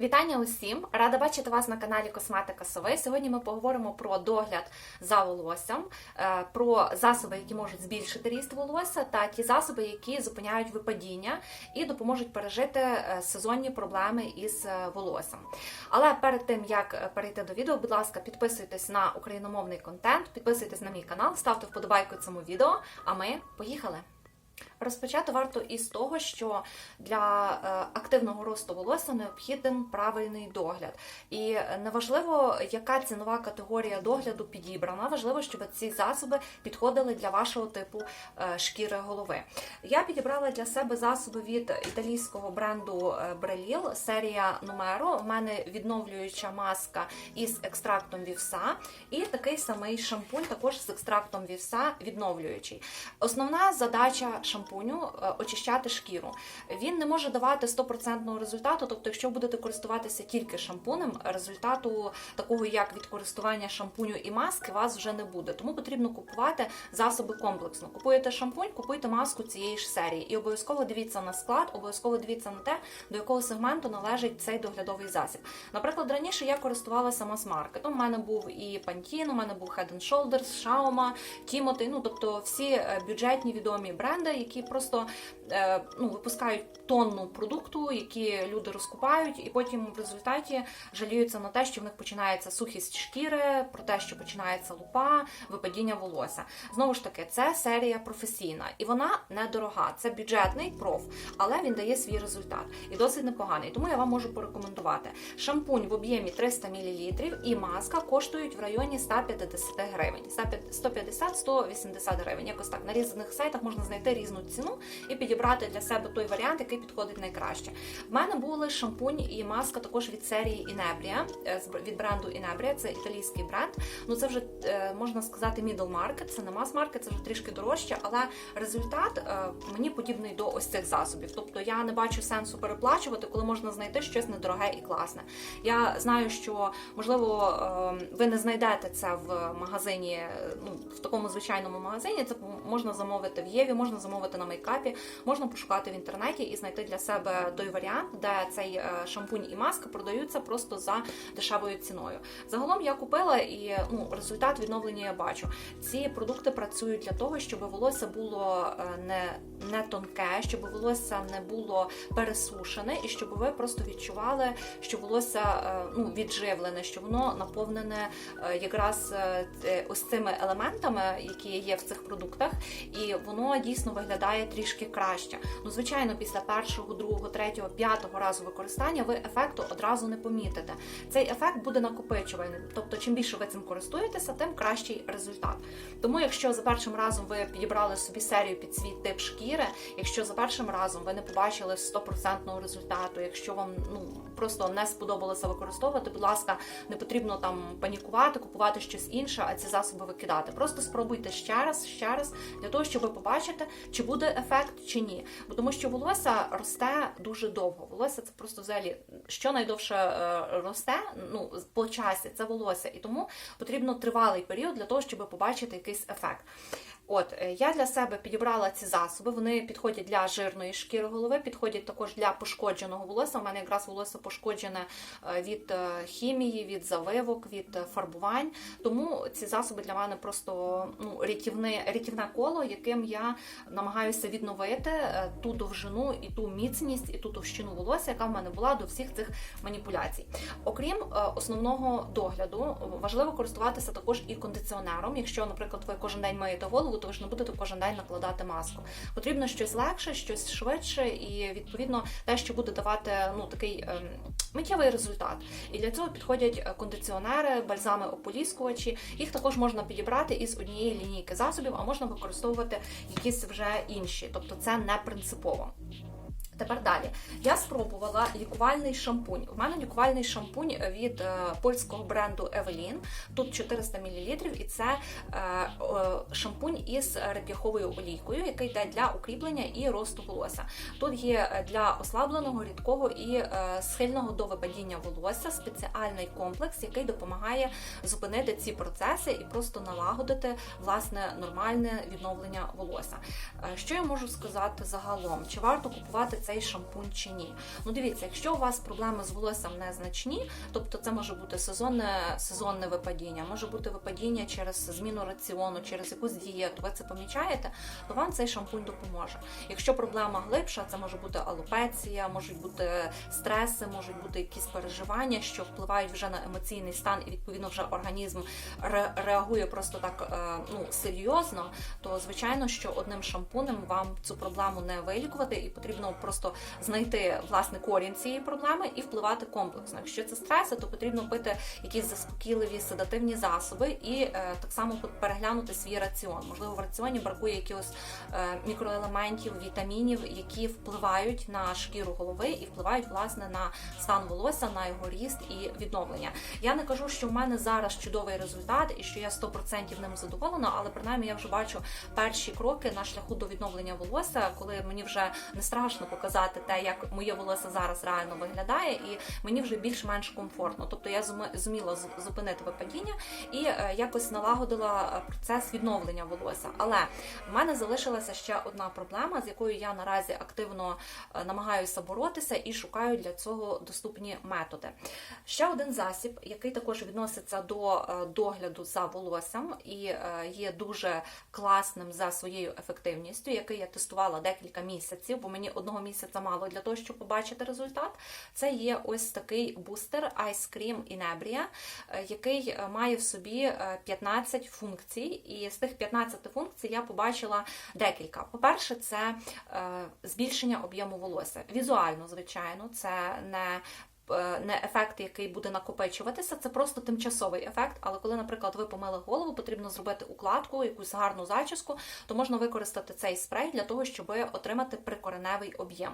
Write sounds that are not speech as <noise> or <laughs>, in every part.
Вітання усім! Рада бачити вас на каналі Косметика Сови. Сьогодні ми поговоримо про догляд за волоссям, е, про засоби, які можуть збільшити ріст волосся, та ті засоби, які зупиняють випадіння і допоможуть пережити е, сезонні проблеми із е, волоссям. Але перед тим як перейти до відео, будь ласка, підписуйтесь на україномовний контент, підписуйтесь на мій канал, ставте вподобайку цьому відео. А ми поїхали! Розпочати варто із того, що для е, активного росту волосся необхіден правильний догляд. І неважливо, яка цінова категорія догляду підібрана, важливо, щоб ці засоби підходили для вашого типу е, шкіри голови. Я підібрала для себе засоби від італійського бренду Бреліл, серія Numero. У мене відновлююча маска із екстрактом вівса, і такий самий шампунь, також з екстрактом вівса, відновлюючий. Основна задача шампуню е, очищати шкіру. Він не може давати 100% результату, тобто, якщо будете користуватися тільки шампунем, результату такого, як від користування шампуню і маски, вас вже не буде. Тому потрібно купувати засоби комплексно. Купуєте шампунь, купуйте маску цієї ж серії. І обов'язково дивіться на склад, обов'язково дивіться на те, до якого сегменту належить цей доглядовий засіб. Наприклад, раніше я користувалася мас-маркетом. У мене був і Pantene, у мене був Head Shoulders, Xiaoma, Timothy, ну тобто всі е, бюджетні відомі бренди, які просто е, ну, випускають тонну продукту, які люди розкупають, і потім в результаті жаліються на те, що в них починається сухість шкіри, про те, що починається лупа, випадіння волосся. Знову ж таки, це серія професійна, і вона недорога. Це бюджетний проф, але він дає свій результат і досить непоганий. Тому я вам можу порекомендувати. Шампунь в об'ємі 300 мл і маска коштують в районі 150 гривень. 150-180 гривень. Якось так на різних сайтах можна знайти різну ціну і підібрати для себе той варіант, який підходить найкраще. В мене були шампунь і маска також від серії Inebria, е, від бренду Inebria, це італійський бренд. Ну це вже е, можна сказати middle market, це не мас маркет, це вже трішки дорожче, але результат е, мені подібний до ось цих засобів. Тобто я не бачу сенсу переплачувати, коли можна знайти щось недороге і класне. Я знаю, що можливо е, ви не знайдете це в магазині, ну в такому звичайному магазині. Це можна замовити в Єві, можна замовити на мейкапі, можна пошукати в інтернеті і знайти для себе той варіант, де цей е, шампунь і маска продаються просто за дешевою ціною. Загалом я купила і ну результат відновлення я бачу. Ці продукти працюють для того, щоб волосся було е, не, не тонке, щоб волосся не було пересушене, і щоб ви просто відчували, що волосся е, ну відживлене, що воно наповнене якраз ось цими елементами, які є в цих продуктах, і воно дійсно виглядає трішки краще. Ну, звичайно, після першого, другого, третього, п'ятого разу використання ви ефекту одразу не помітите. Цей ефект буде накопичувальним. Тобто, чим більше ви цим користуєтеся, тим кращий результат. Тому, якщо за першим разом ви підібрали собі серію під свій тип шкіри, якщо за першим разом ви не побачили 100% результату, якщо вам ну просто не сподобалося використовувати, будь ласка, не потрібно там панікувати, купувати щось інше, а ці засоби викидати. Просто спробуйте ще раз, ще раз для того, щоб ви побачите, чи буде ефект чи ні. Бо тому, що волосся росте дуже довго. Волосся це просто взагалі що найдовше е, росте. Ну по часі це волосся, і тому потрібно тривалий період для того, щоб побачити якийсь ефект. От е, я для себе підібрала ці засоби. Вони підходять для жирної шкіри голови, підходять також для пошкодженого волосся. У мене якраз волосся пошкоджене е, від е, хімії, від завивок, від фарбувань. Тому ці засоби для мене просто ну рятівне, рятівне коло, яким я намагаюся відновити ту довжину і ту міцність, і ту товщину волосся, яка в мене була до всіх цих маніпуляцій. Окрім основного догляду, важливо користуватися також і кондиціонером. Якщо, наприклад, ви кожен день миєте голову, то ви ж не будете кожен день накладати маску. Потрібно щось легше, щось швидше, і відповідно те, що буде давати ну такий ем, миттєвий результат. І для цього підходять е, кондиціонери, бальзами ополіскувачі. Їх також можна підібрати із однієї лінійки засобів, а можна використовувати якісь вже інші, тобто це не принципово. Тепер далі. Я спробувала лікувальний шампунь. У мене лікувальний шампунь від е, польського бренду Evelyn. Тут 400 мл, і це е, шампунь із реп'яховою олійкою, який йде для укріплення і росту волосся. Тут є е, для ослабленого, рідкого і схильного до випадіння волосся спеціальний комплекс, який допомагає зупинити ці процеси і просто налагодити власне нормальне відновлення волосся. Що я можу сказати загалом? Чи варто купувати цей шампунь чи ні. Ну дивіться, якщо у вас проблеми з волоссям незначні, тобто це може бути сезонне сезонне випадіння, може бути випадіння через зміну раціону, через якусь дієту, ви це помічаєте, то вам цей шампунь допоможе. Якщо проблема глибша, це може бути алопеція, можуть бути стреси, можуть бути якісь переживання, що впливають вже на емоційний стан, і відповідно вже організм ре- реагує просто так е, ну серйозно, то звичайно, що одним шампунем вам цю проблему не вилікувати, і потрібно просто знайти власне корінь цієї проблеми і впливати комплексно. Якщо це стреси, то потрібно пити якісь заспокійливі седативні засоби і е, так само переглянути свій раціон. Можливо, в раціоні бракує якихось е, мікроелементів, вітамінів, які впливають на шкіру голови і впливають власне на стан волосся, на його ріст і відновлення. Я не кажу, що в мене зараз чудовий результат і що я 100% ним задоволена, але принаймні я вже бачу перші кроки на шляху до відновлення волосся, коли мені вже не страшно показати те, як моє волосся зараз реально виглядає, і мені вже більш-менш комфортно. Тобто я зуміла зупинити випадіння і е, якось налагодила е, процес відновлення волосся. Але в мене залишилася ще одна проблема, з якою я наразі активно е, намагаюся боротися і шукаю для цього доступні методи. Ще один засіб, який також відноситься до догляду за волоссям і є дуже класним за своєю ефективністю, який я тестувала декілька місяців, бо мені одного місяця мало для того, щоб побачити результат. Це є ось такий бустер Ice Cream Inebria, е, який е, має в собі е, 15 функцій, і з тих 15 функцій я побачила декілька. По-перше, це е, збільшення об'єму волосся. Візуально, звичайно, це не е, не ефект, який буде накопичуватися, це просто тимчасовий ефект. Але коли, наприклад, ви помили голову, потрібно зробити укладку, якусь гарну зачіску, то можна використати цей спрей для того, щоб отримати прикореневий об'єм.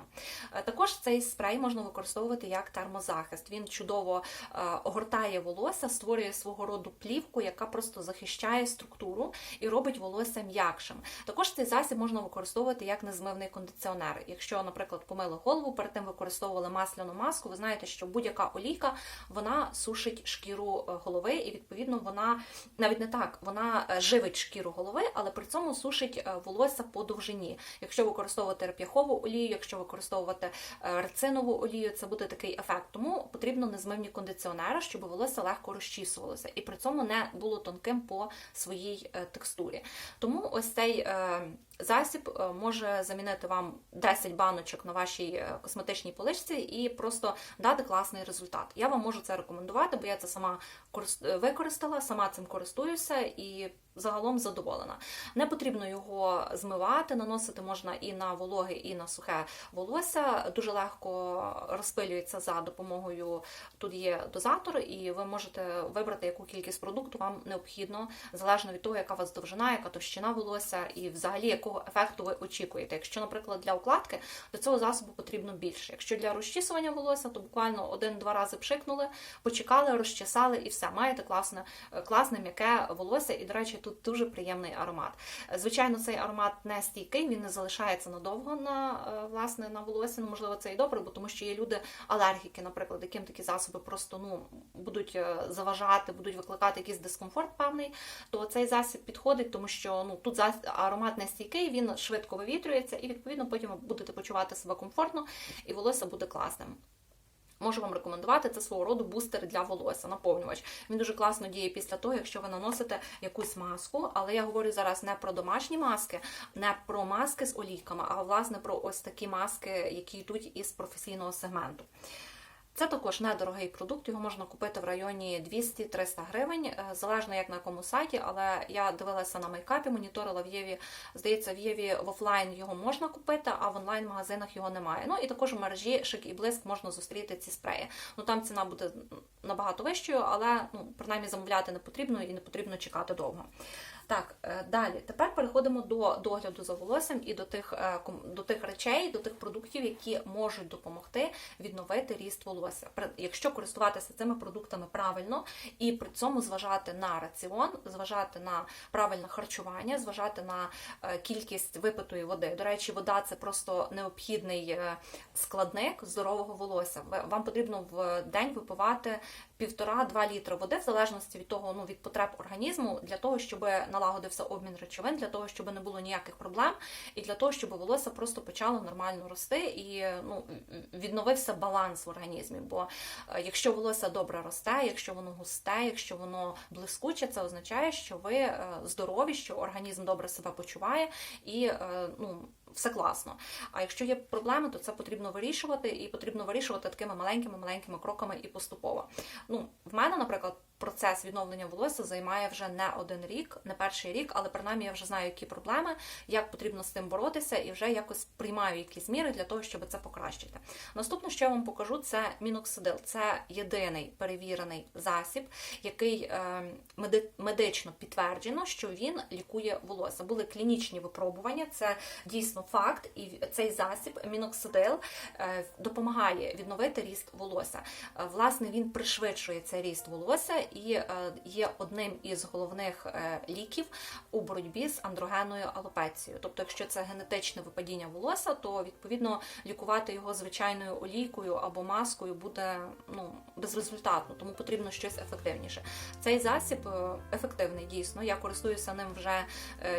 Е, Також цей спрей можна використовувати як термозахист. Він чудово е, огортає волосся, створює свого роду плівку, яка просто захищає структуру і робить волосся м'якшим. Також цей засіб можна використовувати як незмивний кондиціонер. Якщо, наприклад, помили голову, перед тим використовували масляну маску, ви знаєте, що будь-яка олійка вона сушить шкіру е, голови, і відповідно вона навіть не так, вона е, живить шкіру голови, але при цьому сушить е, волосся по довжині. Якщо використовувати реп'яхову олію, якщо використовувати рецинову олію, це буде такий ефект. Тому потрібно незмивні кондиціонери, щоб волосся легко розчісувалося і при цьому не було тонким по своїй текстурі. Тому ось цей засіб е, може замінити вам 10 баночок на вашій е, косметичній поличці і просто дати класний результат. Я вам можу це рекомендувати, бо я це сама корис- використала, сама цим користуюся і загалом задоволена. Не потрібно його змивати, наносити можна і на вологе, і на сухе волосся. Дуже легко розпилюється за допомогою. Тут є дозатор, і ви можете вибрати, яку кількість продукту вам необхідно, залежно від того, яка у вас довжина, яка товщина волосся, і взагалі якого ефекту ви очікуєте. Якщо, наприклад, для укладки, до цього засобу потрібно більше. Якщо для розчісування волосся, то буквально один-два рази пшикнули, почекали, розчесали і все. Маєте класне, класне м'яке волосся, і, до речі, тут дуже приємний аромат. Звичайно, цей аромат не стійкий, він не залишається надовго на е, власне на волосі. Ну, можливо, це і добре, бо тому що є люди алергіки, наприклад, яким такі засоби просто ну будуть е, заважати, будуть викликати якийсь дискомфорт певний. То цей засіб підходить, тому що ну тут аромат не стійкий, він швидко вивітрюється, і відповідно потім будете почувати себе комфортно, і волосся буде класним. Можу вам рекомендувати це свого роду бустер для волосся, наповнювач. Він дуже класно діє після того, якщо ви наносите якусь маску. Але я говорю зараз не про домашні маски, не про маски з олійками, а власне про ось такі маски, які йдуть із професійного сегменту. Це також недорогий продукт, його можна купити в районі 200-300 гривень, е, залежно як на якому сайті, але я дивилася на мейкапі, моніторила в Єві. Здається, в Єві в офлайн його можна купити, а в онлайн-магазинах його немає. Ну і також у мережі шик і блиск можна зустріти ці спреї. Ну там ціна буде набагато вищою, але ну принаймні замовляти не потрібно і не потрібно чекати довго. Так, е, далі. Тепер переходимо до догляду за волоссям і до тих, е, до тих речей, до тих продуктів, які можуть допомогти відновити ріст волосся. Якщо користуватися цими продуктами правильно і при цьому зважати на раціон, зважати на правильне харчування, зважати на е, кількість випитої води. До речі, вода це просто необхідний складник здорового волосся. Вам потрібно в день випивати півтора-два літри води, в залежності від того, ну від потреб організму, для того, щоб налагодився обмін речовин для того, щоб не було ніяких проблем, і для того, щоб волосся просто почало нормально рости і ну, відновився баланс в організмі. Бо е, якщо волосся добре росте, якщо воно густе, якщо воно блискуче, це означає, що ви е, здорові, що організм добре себе почуває і е, ну. Все класно. А якщо є проблеми, то це потрібно вирішувати, і потрібно вирішувати такими маленькими маленькими кроками і поступово. Ну, в мене, наприклад, процес відновлення волосся займає вже не один рік, не перший рік, але принаймні я вже знаю, які проблеми, як потрібно з тим боротися, і вже якось приймаю якісь міри для того, щоб це покращити. Наступне, що я вам покажу, це міноксидил. Це єдиний перевірений засіб, який е, медично підтверджено, що він лікує волосся. Були клінічні випробування, це дійсно факт, і цей засіб міноксидил е, допомагає відновити ріст волосся. Е, Власне, він пришвидшує цей ріст волосся і е, є одним із головних ліків у боротьбі з андрогенною алопецією. Тобто, якщо це генетичне випадіння волосся, то відповідно лікувати його звичайною олійкою або маскою буде ну безрезультатно, тому потрібно щось ефективніше. Цей засіб ефективний дійсно. Я користуюся ним вже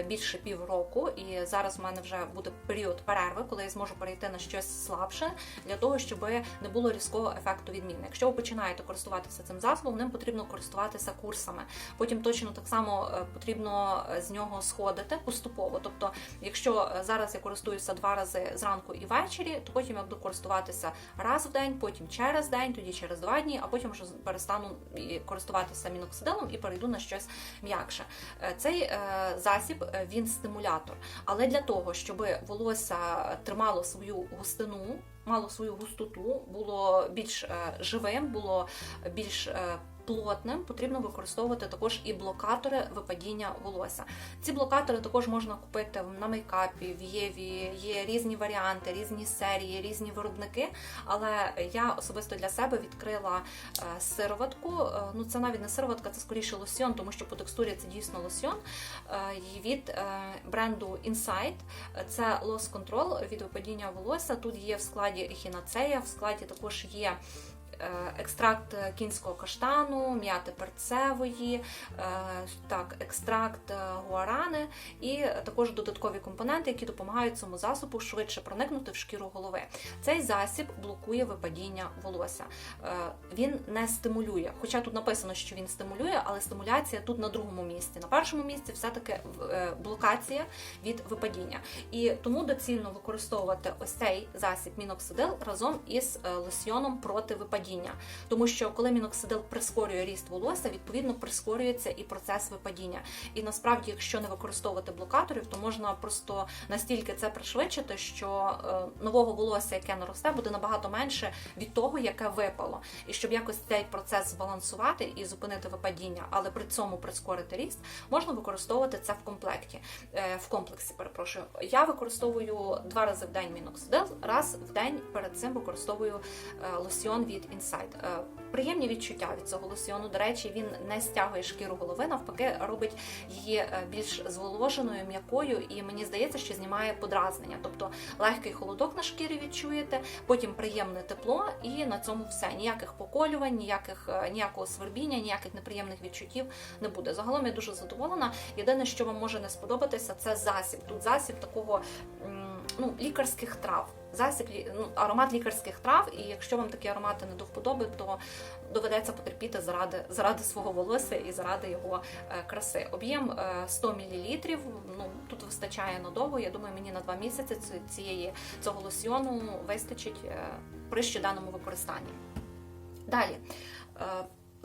більше півроку, і зараз в мене вже буде період перерви, коли я зможу перейти на щось слабше, для того, щоб не було різкого ефекту відміни. Якщо ви починаєте користуватися цим засобом, ним потрібно користуватися курсами. Потім точно так само е, потрібно е, з нього сходити поступово. Тобто, якщо е, зараз я користуюся два рази зранку і ввечері, то потім я буду користуватися раз в день, потім через день, тоді через два дні, а потім вже перестану користуватися міноксидилом і перейду на щось м'якше. Цей засіб він стимулятор, але для того, щоб волосся тримало свою густину. Мало свою густоту, було більш е, живим, було більш е, плотним, потрібно використовувати також і блокатори випадіння волосся. Ці блокатори також можна купити на мейкапі, в Єві, є різні варіанти, різні серії, різні виробники. Але я особисто для себе відкрила е, сироватку. Е, Ну, це навіть не сироватка, це скоріше лосьйон, тому що по текстурі це дійсно лосьйон. Е, від бренду Insight. Це Control від випадіння волосся. Тут є в складі ехінацея, в складі також є. Е, Екстракт кінського каштану, м'яти перцевої, е, так, екстракт гуарани і також додаткові компоненти, які допомагають цьому засобу швидше проникнути в шкіру голови. Цей засіб блокує випадіння волосся. Е, Він не стимулює, хоча тут написано, що він стимулює, але стимуляція тут на другому місці. На першому місці все-таки блокація від випадіння. І тому доцільно використовувати ось цей засіб міноксидил разом із лосьйоном проти випадіння. Тому що коли міноксидил прискорює ріст волосся, відповідно прискорюється і процес випадіння. І насправді, якщо не використовувати блокаторів, то можна просто настільки це пришвидшити, що е, нового волосся, яке наросте, буде набагато менше від того, яке випало. І щоб якось цей процес збалансувати і зупинити випадіння, але при цьому прискорити ріст, можна використовувати це в комплекті. Е, В комплексі, перепрошую. Я використовую два рази в день міноксидил, раз в день перед цим використовую е, лосьйон від Insight. Е, Приємні відчуття від цього лосьйону. До речі, він не стягує шкіру голови, навпаки, робить її е, більш зволоженою, м'якою, і мені здається, що знімає подразнення. Тобто легкий холодок на шкірі відчуєте, потім приємне тепло, і на цьому все. Ніяких поколювань, ніяких е, ніякого свербіння, ніяких неприємних відчуттів не буде. Загалом я дуже задоволена. Єдине, що вам може не сподобатися, це засіб. Тут засіб такого ну, лікарських трав. Засіб ну, аромат лікарських трав, і якщо вам такі аромати не до вподоби, то доведеться потерпіти заради, заради свого волосся і заради його е, краси. Об'єм е, 100 мл, ну тут вистачає надовго. Я думаю, мені на два місяці цієї цього лосьйону вистачить е, при щоденному використанні. Далі.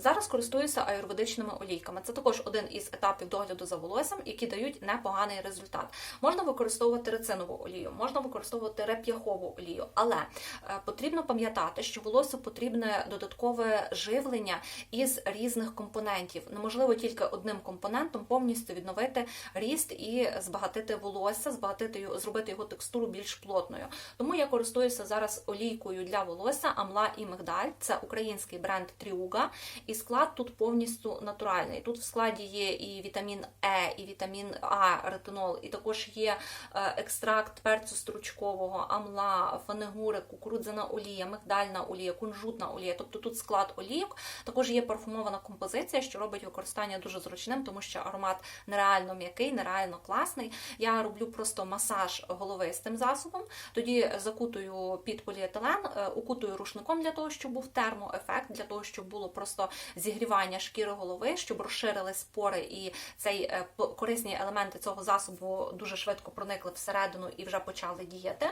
Зараз користуюся аюрведичними олійками. Це також один із етапів догляду за волоссям, які дають непоганий результат. Можна використовувати рецинову олію, можна використовувати реп'яхову олію, але е, потрібно пам'ятати, що волосю потрібне додаткове живлення із різних компонентів. Неможливо тільки одним компонентом повністю відновити ріст і збагатити волосся, збагатити зробити його текстуру більш плотною. Тому я користуюся зараз олійкою для волосся Амла і Мигдаль. Це український бренд Тріуга. І склад тут повністю натуральний. Тут в складі є і вітамін Е, і вітамін А, ретинол, і також є е, екстракт перцю стручкового, амла, фанегури, кукурудзяна олія, мигдальна олія, кунжутна олія. Тобто тут склад олійок. Також є парфумована композиція, що робить використання дуже зручним, тому що аромат нереально м'який, нереально класний. Я роблю просто масаж голови з цим засобом. Тоді закутую під поліетилен, е, укутую рушником для того, щоб був термоефект, для того, щоб було просто зігрівання шкіри голови, щоб розширили спори і цей е, корисні елементи цього засобу дуже швидко проникли всередину і вже почали діяти.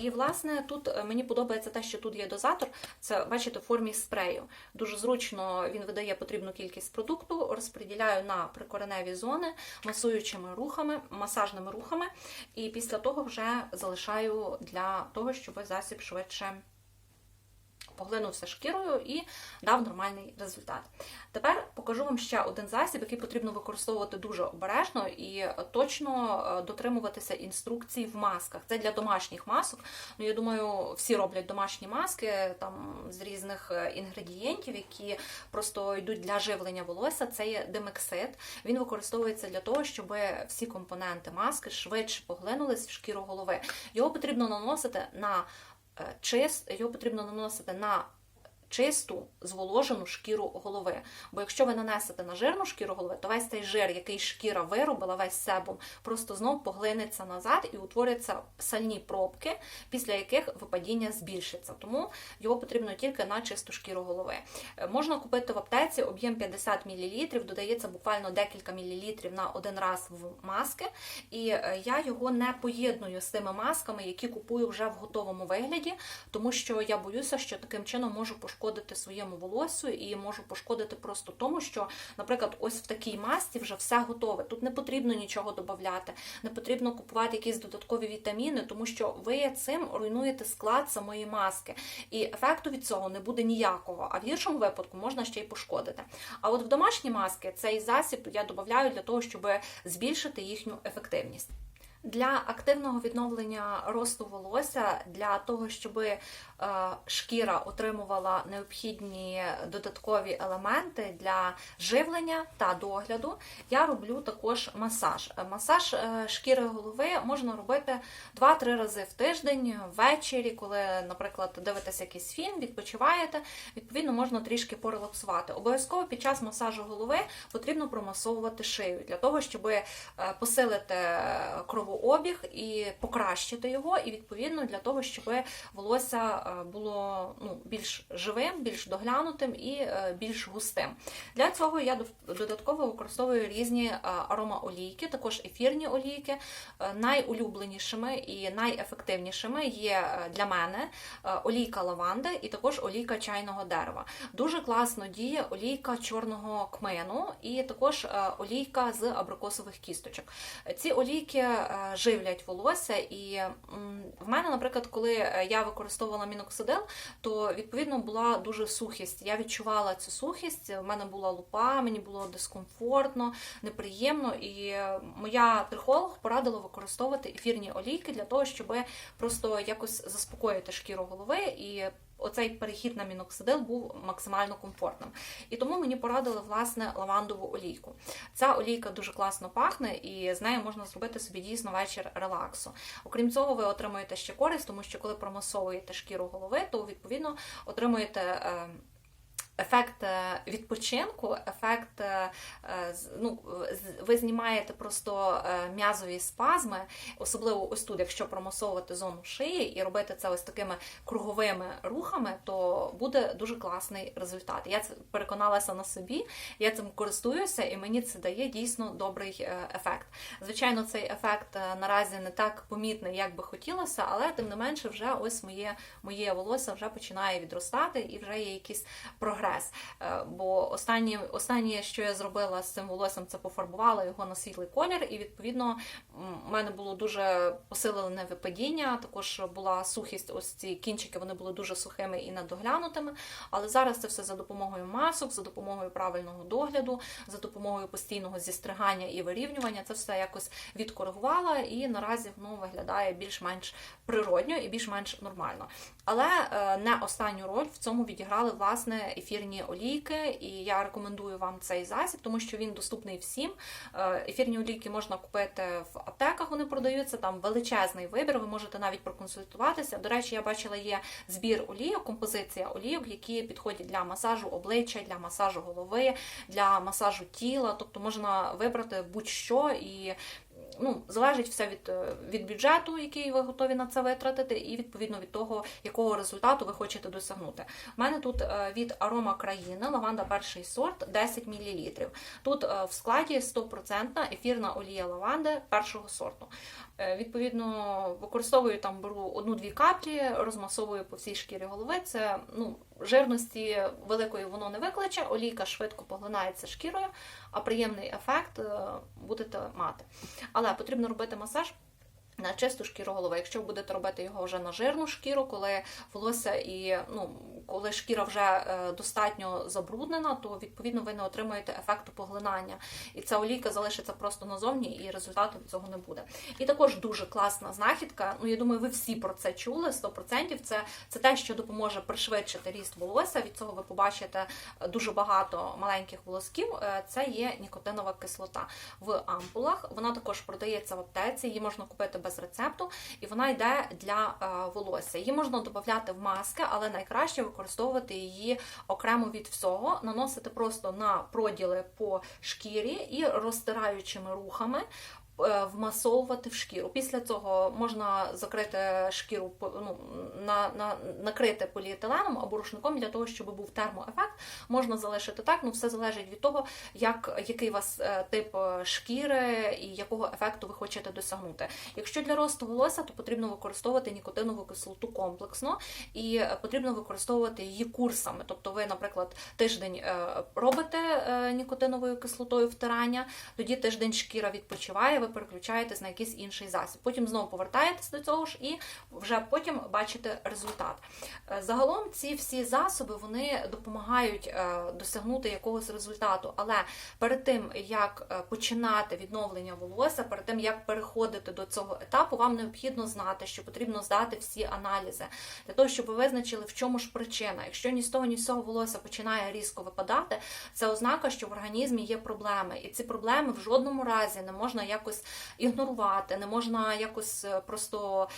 І власне тут е, мені подобається те, що тут є дозатор. Це бачите в формі спрею. Дуже зручно він видає потрібну кількість продукту, розподіляю на прикореневі зони масуючими рухами, масажними рухами, і після того вже залишаю для того, щоб засіб швидше поглинувся шкірою і дав нормальний результат. Тепер покажу вам ще один засіб, який потрібно використовувати дуже обережно і точно е, дотримуватися інструкцій в масках. Це для домашніх масок. Ну я думаю, всі роблять домашні маски там з різних е, інгредієнтів, які просто йдуть для живлення волосся. Це є демексид. Він використовується для того, щоб всі компоненти маски швидше поглинулись в шкіру голови. Його потрібно наносити на чист, його потрібно наносити на чисту зволожену шкіру голови. Бо якщо ви нанесете на жирну шкіру голови, то весь цей жир, який шкіра виробила, весь себум, просто знов поглинеться назад і утворяться сальні пробки, після яких випадіння збільшиться. Тому його потрібно тільки на чисту шкіру голови. Е, Можна купити в аптеці об'єм 50 мл, додається буквально декілька мілілітрів на один раз в маски. І е, я його не поєдную з тими масками, які купую вже в готовому вигляді, тому що я боюся, що таким чином можу пошкодити своєму волосю і можу пошкодити просто тому, що, наприклад, ось в такій масці вже все готове. Тут не потрібно нічого додати, не потрібно купувати якісь додаткові вітаміни, тому що ви цим руйнуєте склад самої маски. І ефекту від цього не буде ніякого. А в гіршому випадку можна ще й пошкодити. А от в домашні маски цей засіб я додаю для того, щоб збільшити їхню ефективність. Для активного відновлення росту волосся, для того, щоб е, шкіра отримувала необхідні додаткові елементи для живлення та догляду, я роблю також масаж. Масаж е, шкіри голови можна робити 2-3 рази в тиждень, ввечері, коли, наприклад, дивитесь якийсь фільм, відпочиваєте, відповідно, можна трішки порелаксувати. Обов'язково під час масажу голови потрібно промасовувати шию для того, щоб е, посилити кровообіг і покращити його, і відповідно для того, щоб волосся е, було ну, більш живим, більш доглянутим і е, більш густим. Для цього я додатково використовую різні е, аромаолійки, також ефірні олійки. Найулюбленішими і найефективнішими є для мене олійка лаванди і також олійка чайного дерева. Дуже класно діє олійка чорного кмину і також олійка з абрикосових кісточок. Ці олійки живлять волосся, і в мене, наприклад, коли е, я використовувала міноксидил, то відповідно була дуже сухість. Я відчувала цю сухість, в мене була лупа, мені було дискомфортно, неприємно. І е, моя трихолог порадила використовувати ефірні олійки для того, щоб просто якось заспокоїти шкіру голови і. Оцей перехід на міноксидил був максимально комфортним. І тому мені порадили власне лавандову олійку. Ця олійка дуже класно пахне, і з нею можна зробити собі дійсно вечір релаксу. Окрім цього, ви отримуєте ще користь, тому що коли промасовуєте шкіру голови, то відповідно отримуєте. Ефект е, відпочинку, ефект, е, е, ну, ви знімаєте просто м'язові спазми, особливо ось тут, якщо промасовувати зону шиї і робити це ось такими круговими рухами, то буде дуже класний результат. Я це переконалася на собі, я цим користуюся, і мені це дає дійсно добрий ефект. Звичайно, цей ефект наразі не так помітний, як би хотілося, але тим не менше, вже ось моє, моє волосся вже починає відростати і вже є якийсь прогрес. Е, Бо останнє, останнє, що я зробила з цим волоссям, це пофарбувала його на світлий колір, і відповідно у мене було дуже посилене випадіння. Також була сухість. Ось ці кінчики вони були дуже сухими і недоглянутими. Але зараз це все за допомогою масок, за допомогою правильного догляду, за допомогою постійного зістригання і вирівнювання. Це все якось відкоригувала, і наразі воно виглядає більш-менш природньо і більш-менш нормально. Але е, не останню роль в цьому відіграли власне ефірні ефірні олійки, і я рекомендую вам цей засіб, тому що він доступний всім. Е, Ефірні олійки можна купити в аптеках, вони продаються, там величезний вибір, ви можете навіть проконсультуватися. До речі, я бачила, є збір олійок, композиція олійок, які підходять для масажу обличчя, для масажу голови, для масажу тіла, тобто можна вибрати будь-що і ну, залежить все від, е, від бюджету, який ви готові на це витратити, і відповідно від того, якого результату ви хочете досягнути. У мене тут е, від арома країни лаванда перший сорт 10 мл. Тут е, в складі 100% ефірна олія лаванди першого сорту. Відповідно, використовую там беру одну-дві каплі, розмасовую по всій шкірі голови. Це ну, жирності великої воно не викличе, олійка швидко поглинається шкірою, а приємний ефект е, будете мати. Але потрібно робити масаж. На чисту шкіру голови. Якщо ви будете робити його вже на жирну шкіру, коли волосся і ну коли шкіра вже е, достатньо забруднена, то відповідно ви не отримаєте ефекту поглинання. І ця олійка залишиться просто назовні, і результату від цього не буде. І також дуже класна знахідка. Ну я думаю, ви всі про це чули 100%. Це, це те, що допоможе пришвидшити ріст волосся. Від цього ви побачите дуже багато маленьких волосків. Е, Це є нікотинова кислота в ампулах. Вона також продається в аптеці, її можна купити без рецепту, і вона йде для е, волосся. Її можна додати в маски, але найкраще використовувати її окремо від всього, наносити просто на проділи по шкірі і розтираючими рухами. Е, Вмасовувати в шкіру. Після цього можна закрити шкіру ну, на, на, накрити поліетиленом або рушником для того, щоб був термоефект. Можна залишити так. Ну все залежить від того, як, який у вас е, тип е, шкіри і якого ефекту ви хочете досягнути. Якщо для росту волосся, то потрібно використовувати нікотинову кислоту комплексно і потрібно використовувати її курсами. Тобто, ви, наприклад, тиждень робите нікотиновою кислотою втирання, тоді тиждень шкіра відпочиває, ви переключаєтесь на якийсь інший засіб. Потім знову повертаєтесь до цього ж і вже потім бачите результат. Е, Загалом ці всі засоби вони допомагають е, досягнути якогось результату, але перед тим як е, починати відновлення волосся, перед тим як переходити до цього етапу, вам необхідно знати, що потрібно здати всі аналізи для того, щоб ви визначили, в чому ж причина. Якщо ні з того, ні з цього волосся починає різко випадати, це ознака, що в організмі є проблеми, і ці проблеми в жодному разі не можна якось ігнорувати, не можна якось е, просто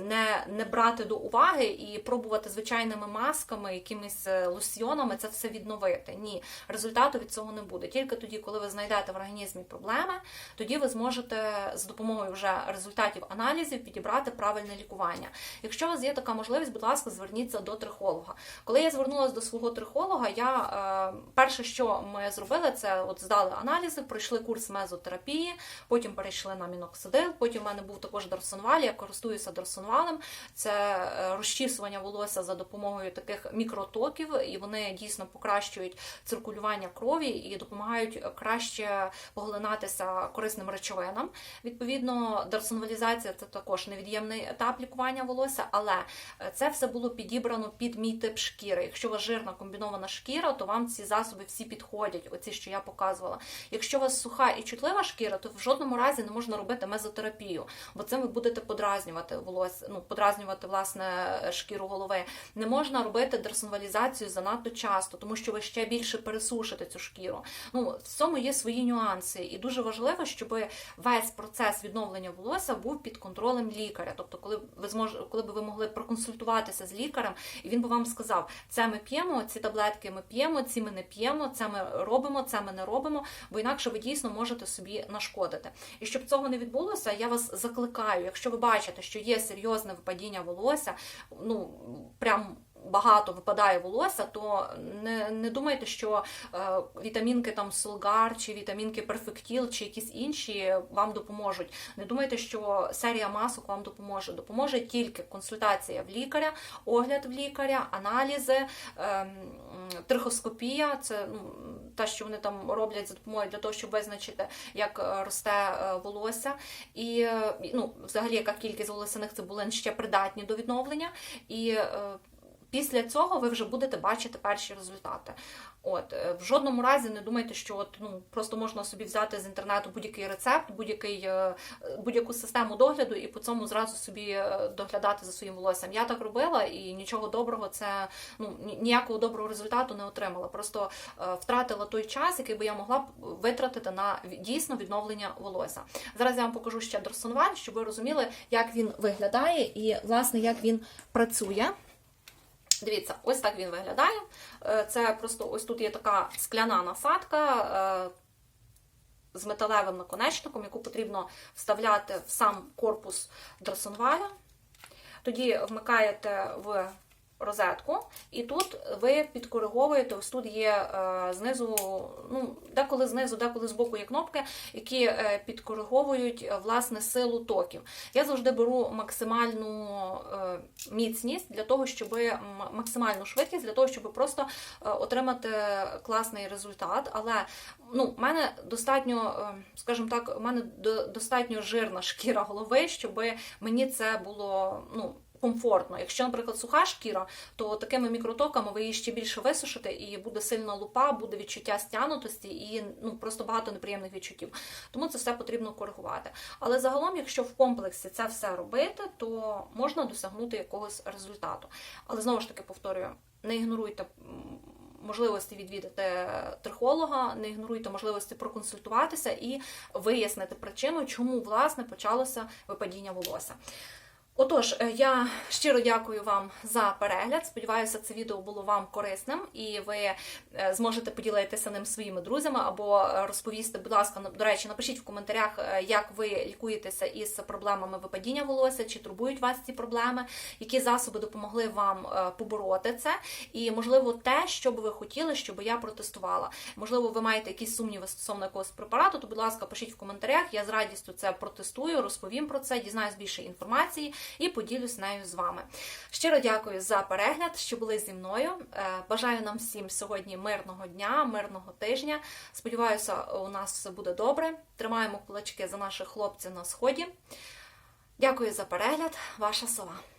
не, не брати до уваги і пробувати звичайними масками, якимись е, лосьйонами це все відновити. Ні, результату від цього не буде. Тільки тоді, коли ви знайдете в організмі проблеми, тоді ви зможете з допомогою вже результатів аналізів підібрати правильне лікування. Якщо у вас є така можливість, будь ласка, зверніться до трихолога. Коли я звернулася до свого трихолога, я е, перше, що ми зробили, це от здали аналізи, пройшли курс мезотерапії, потім перейшли на міноксидил. Потім в мене був також дарсонваль, я користуюся дарсонвалем. Це е, розчісування волосся за допомогою таких мікротоків, і вони дійсно покращують циркулювання крові і допомагають краще поглинатися корисним речовинам. Відповідно, дарсонвалізація це також невід'ємний етап лікування волосся, але е, це все було підібрано під мій тип шкіри. Якщо у вас жирна комбінована шкіра, то вам ці засоби всі підходять, оці, що я показувала. Якщо у вас суха і чутлива шкіра, то в жодному разі не можна робити мезотерапію, бо цим ви будете подразнювати волосся, ну подразнювати власне шкіру голови. Не можна робити дерсонвалізацію занадто часто, тому що ви ще більше пересушите цю шкіру. Ну в цьому є свої нюанси, і дуже важливо, щоб весь процес відновлення волосся був під контролем лікаря. Тобто, коли ви змож... коли б ви могли проконсультуватися з лікарем, і він би вам сказав, це ми п'ємо, ці таблетки ми п'ємо, ці ми не п'ємо, це ми робимо, це ми не робимо, бо інакше ви дійсно можете собі нашкодити. І щоб цього не відбулося, я вас закликаю, якщо ви бачите, що є серйозне випадіння волосся, ну прям. Багато випадає волосся, то не не думайте, що е, вітамінки там Солгар чи вітамінки Перфектіл чи якісь інші вам допоможуть. Не думайте, що серія масок вам допоможе. Допоможе тільки консультація в лікаря, огляд в лікаря, аналізи, е, трихоскопія. Це ну, те, що вони там роблять за допомогою для того, щоб визначити, як е, росте е, волосся, і ну, взагалі яка кількість волосяних цибулин ще придатні до відновлення. І після цього ви вже будете бачити перші результати. От е, в жодному разі не думайте, що от ну просто можна собі взяти з інтернету будь-який рецепт, будь-який е, будь-яку систему догляду і по цьому зразу собі е, доглядати за своїм волоссям. Я так робила і нічого доброго, це ну ніякого доброго результату не отримала. Просто втратила той час, який би я могла витратити на дійсно відновлення волосся. Зараз я вам покажу ще Дорсонваль, щоб ви розуміли, як він виглядає і власне як він працює. Дивіться, ось так він виглядає. Е, Це просто ось тут є така скляна насадка е, з металевим наконечником, яку потрібно вставляти в сам корпус дросонваля. Тоді вмикаєте в розетку, і тут ви підкориговуєте. Ось тут є е, знизу, ну, деколи знизу, деколи збоку є кнопки, які е, підкориговують е, власне силу токів. Я завжди беру максимальну міцність для того, щоб максимальну швидкість для того, щоб просто отримати класний результат. Але ну, в мене достатньо, скажімо так, у мене до- достатньо жирна <laughs> шкіра голови, щоб мені це було ну. Комфортно. Якщо, наприклад, суха шкіра, то такими мікротоками ви її ще більше висушите, і буде сильна лупа, буде відчуття стянутості і ну просто багато неприємних відчуттів. Тому це все потрібно коригувати. Але загалом, якщо в комплексі це все робити, то можна досягнути якогось результату. Але знову ж таки повторюю, не ігноруйте. Можливості відвідати трихолога, не ігноруйте можливості проконсультуватися і вияснити причину, чому власне почалося випадіння волосся. Отож, е, я щиро дякую вам за перегляд. Сподіваюся, це відео було вам корисним і ви е, зможете поділитися ним своїми друзями або е, розповісти, будь ласка, до речі, напишіть в коментарях, як ви лікуєтеся із проблемами випадіння волосся, чи турбують вас ці проблеми, які засоби допомогли вам побороти це, і можливо те, що би ви хотіли, щоб я протестувала. Можливо, ви маєте якісь сумніви стосовно якогось препарату, то, будь ласка, пишіть в коментарях. Я з радістю це протестую, розповім про це, дізнаюсь більше інформації і поділюсь нею з вами. Щиро дякую за перегляд, що були зі мною. Е, Бажаю нам всім сьогодні мирного дня, мирного тижня. Сподіваюся, у нас все буде добре. Тримаємо кулачки за наших хлопців на сході. Дякую за перегляд, ваша сова.